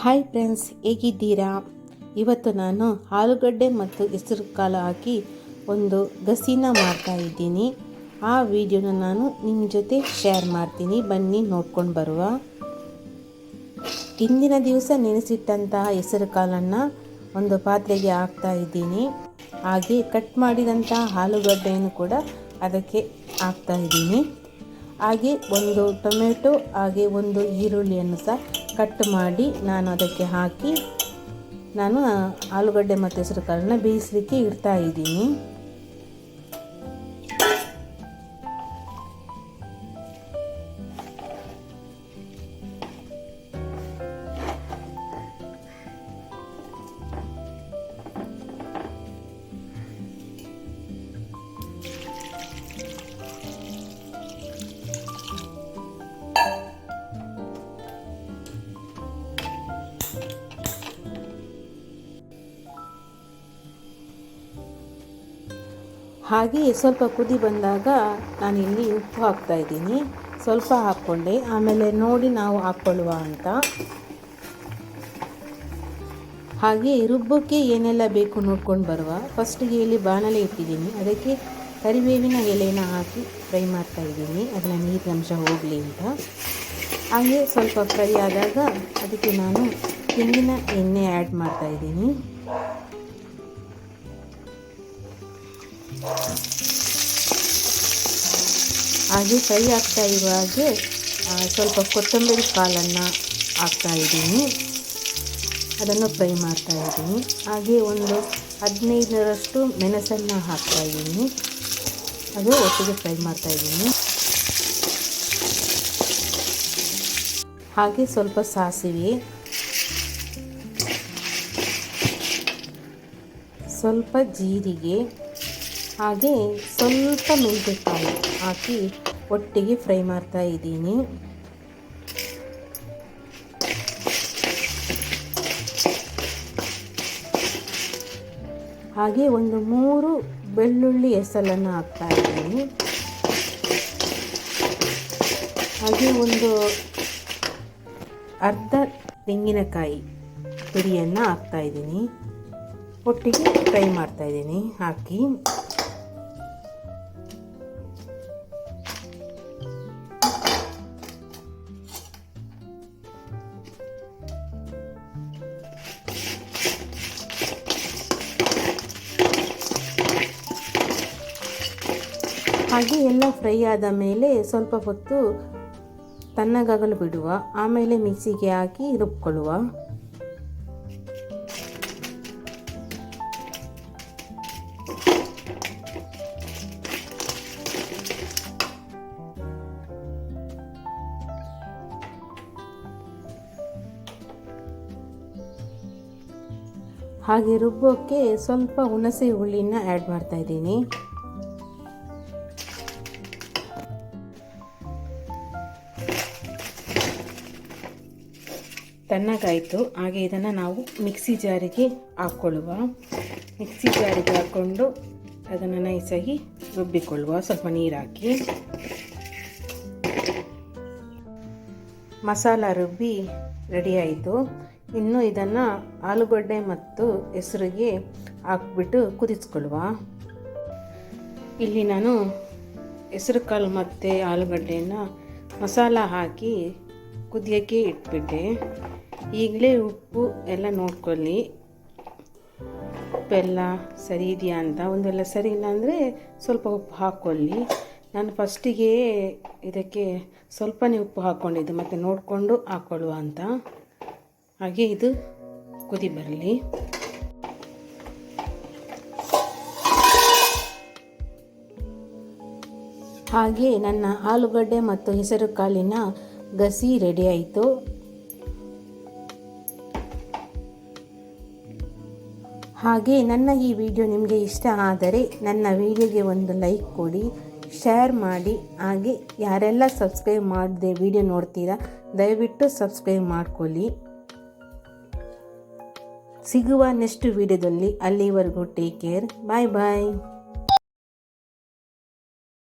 Hi friends, ಹೇಗಿದ್ದೀರಾ? ಇವತ್ತು ನಾನು ಆಲೂಗಡ್ಡೆ ಮತ್ತು ಹೆಸರು ಕಾಳು ಹಾಕಿ ಒಂದು ಗಸಿನ ಮಾಡ್ತಾ ಇದ್ದೀನಿ. ಆ ವಿಡಿಯೋನ ನಾನು ನಿಮ್ಮ ಜೊತೆ ಶೇರ್ ಮಾಡ್ತೀನಿ. ಬನ್ನಿ, ನೋಡ್ಕೊಂಡು ಬರುವ. ಹಿಂದಿನ ದಿವಸ ನೆನೆಸಿಟ್ಟಂತಹ ಹೆಸರು ಕಾಳನ್ನು ಒಂದು ಪಾತ್ರೆಗೆ ಹಾಕ್ತಾ ಇದ್ದೀನಿ. ಹಾಗೆ ಕಟ್ ಮಾಡಿದಂತಹ ಆಲೂಗಡ್ಡೆಯನ್ನು ಕೂಡ ಅದಕ್ಕೆ ಹಾಕ್ತಾ ಇದ್ದೀನಿ. ಹಾಗೆ ಒಂದು ಟೊಮೆಟೊ, ಹಾಗೆ ಒಂದು ಈರುಳ್ಳಿಯನ್ನು ಸಹ ಕಟ್ ಮಾಡಿ ನಾನು ಅದಕ್ಕೆ ಹಾಕಿ ನಾನು ಆಲೂಗಡ್ಡೆ ಮತ್ತು ಹೆಸರು ಕಾಳನ್ನ ಬೇಯಿಸಲಿಕ್ಕೆ ಇಡ್ತಾ ಇದ್ದೀನಿ. ಹಾಗೆ ಸ್ವಲ್ಪ ಕುದಿ ಬಂದಾಗ ನಾನಿಲ್ಲಿ ಉಪ್ಪು ಹಾಕ್ತಾ ಇದ್ದೀನಿ. ಸ್ವಲ್ಪ ಹಾಕ್ಕೊಂಡೆ. ಆಮೇಲೆ ನೋಡಿ ನಾವು ಹಾಕ್ಕೊಳ್ಳುವ ಅಂತ. ಹಾಗೆ ರುಬ್ಬಕ್ಕೆ ಏನೆಲ್ಲ ಬೇಕು ನೋಡ್ಕೊಂಡು ಬರುವ. ಫಸ್ಟಿಗೆ ಇಲ್ಲಿ ಬಾಣಲೆ ಇಟ್ಟಿದ್ದೀನಿ. ಅದಕ್ಕೆ ಕರಿಬೇವಿನ ಎಲೆನ ಹಾಕಿ ಫ್ರೈ ಮಾಡ್ತಾ ಇದ್ದೀನಿ. ಅದರ ನೀರಿನಂಶ ಹೋಗಲಿ ಅಂತ. ಹಾಗೆ ಸ್ವಲ್ಪ ಫ್ರೈ ಆದಾಗ ಅದಕ್ಕೆ ನಾನು ತೆಂಗಿನ ಎಣ್ಣೆ ಆ್ಯಡ್ ಮಾಡ್ತಾ ಇದ್ದೀನಿ. ಹಾಗೆ ಫ್ರೈ ಆಗ್ತಾ ಇರುವಾಗೆ ಸ್ವಲ್ಪ ಕೊತ್ತಂಬರಿ ಕಾಲನ್ನು ಹಾಕ್ತಾ ಇದ್ದೀನಿ. ಅದನ್ನು ಫ್ರೈ ಮಾಡ್ತಾ ಇದ್ದೀನಿ. ಹಾಗೆ ಒಂದು ಹದಿನೈದರಷ್ಟು ಮೆಣಸನ್ನು ಹಾಕ್ತಾ ಇದ್ದೀನಿ. ಅದು ಒಟ್ಟಿಗೆ ಫ್ರೈ ಮಾಡ್ತಾ ಇದ್ದೀನಿ. ಹಾಗೆ ಸ್ವಲ್ಪ ಸಾಸಿವೆ. ಸ್ವಲ್ಪ ಜೀರಿಗೆ. ಹಾಗೆ ಸ್ವಲ್ಪ ಮೆಂತ್ಯಕಾಯಿ ಹಾಕಿ ಒಟ್ಟಿಗೆ ಫ್ರೈ ಮಾಡ್ತಾ ಇದ್ದೀನಿ. ಹಾಗೆ ಒಂದು ಮೂರು ಬೆಳ್ಳುಳ್ಳಿ ಎಸಲನ್ನು ಹಾಕ್ತಾ ಇದ್ದೀನಿ. ಹಾಗೆ ಒಂದು ಅರ್ಧ ತೆಂಗಿನಕಾಯಿ ಪುಡಿಯನ್ನು ಹಾಕ್ತಾ ಇದ್ದೀನಿ. ಒಟ್ಟಿಗೆ ಫ್ರೈ ಮಾಡ್ತಾ ಇದ್ದೀನಿ. ಹಾಕಿ ಹಾಗೆ ಎಲ್ಲ ಫ್ರೈ ಆದ ಮೇಲೆ ಸ್ವಲ್ಪ ಹೊತ್ತು ತಣ್ಣಗಾಗಲು ಬಿಡುವ. ಆಮೇಲೆ ಮಿಕ್ಸಿಗೆ ಹಾಕಿ ರುಬ್ಕೊಳ್ಳುವ. ಹಾಗೆ ರುಬ್ಬೋಕ್ಕೆ ಸ್ವಲ್ಪ ಹುಣಸೆ ಹುಳಿನ ಆ್ಯಡ್ ಮಾಡ್ತಾ ಇದ್ದೀನಿ. ತಣ್ಣಗಾಯಿತು. ಹಾಗೆ ಇದನ್ನು ನಾವು ಮಿಕ್ಸಿ ಜಾರಿಗೆ ಹಾಕ್ಕೊಳ್ಳುವ ಮಿಕ್ಸಿ ಜಾರಿಗೆ ಹಾಕ್ಕೊಂಡು ಅದನ್ನು ನೈಸಾಗಿ ರುಬ್ಬಿಕೊಳ್ಳುವ. ಸ್ವಲ್ಪ ನೀರು ಹಾಕಿ. ಮಸಾಲ ರುಬ್ಬಿ ರೆಡಿ ಆಯಿತು. ಇನ್ನು ಇದನ್ನು ಆಲೂಗಡ್ಡೆ ಮತ್ತು ಹೆಸರಿಗೆ ಹಾಕ್ಬಿಟ್ಟು ಕುದಿಸ್ಕೊಳ್ಳುವ. ಇಲ್ಲಿ ನಾನು ಹೆಸರು ಕಾಳು ಮತ್ತು ಆಲೂಗಡ್ಡೆಯನ್ನು ಮಸಾಲ ಹಾಕಿ ಕುದಿಯೋಕ್ಕೆ ಇಟ್ಬಿಟ್ಟೆ. ಈಗಲೇ ಉಪ್ಪು ಎಲ್ಲ ನೋಡ್ಕೊಳ್ಳಿ. ಉಪ್ಪೆಲ್ಲ ಸರಿ ಇದೆಯಾ ಅಂತ. ಒಂದೆಲ್ಲ ಸರಿ ಇಲ್ಲ ಅಂದರೆ ಸ್ವಲ್ಪ ಉಪ್ಪು ಹಾಕ್ಕೊಳ್ಳಿ ನಾನು ಫಸ್ಟಿಗೆ ಇದಕ್ಕೆ ಸ್ವಲ್ಪನೇ ಉಪ್ಪು ಹಾಕ್ಕೊಂಡಿದ್ದು ಮತ್ತು ನೋಡಿಕೊಂಡು ಹಾಕ್ಕೊಳ್ಳುವ ಅಂತ. ಹಾಗೆ ಇದು ಕುದಿ ಬರಲಿ. ಹಾಗೆ ನನ್ನ ಆಲೂಗಡ್ಡೆ ಮತ್ತು ಹೆಸರುಕಾಳಿನ ಗಸಿ ರೆಡಿ ಆಯಿತು. ಹಾಗೆ ನನ್ನ ಈ ವಿಡಿಯೋ ನಿಮಗೆ ಇಷ್ಟ ಆದರೆ ನನ್ನ ವಿಡಿಯೋಗೆ ಒಂದು ಲೈಕ್ ಕೊಡಿ, ಶೇರ್ ಮಾಡಿ. ಹಾಗೆ ಯಾರೆಲ್ಲ ಸಬ್ಸ್ಕ್ರೈಬ್ ಮಾಡದೆ ವಿಡಿಯೋ ನೋಡ್ತೀರಾ, ದಯವಿಟ್ಟು ಸಬ್ಸ್ಕ್ರೈಬ್ ಮಾಡ್ಕೊಳ್ಳಿ. ಸಿಗುವ ನೆಕ್ಸ್ಟ್ ವಿಡಿಯೋದಲ್ಲಿ ಅಲ್ಲಿವರೆಗೂ ಟೇಕ್ ಕೇರ್ ಬಾಯ್ ಬಾಯ್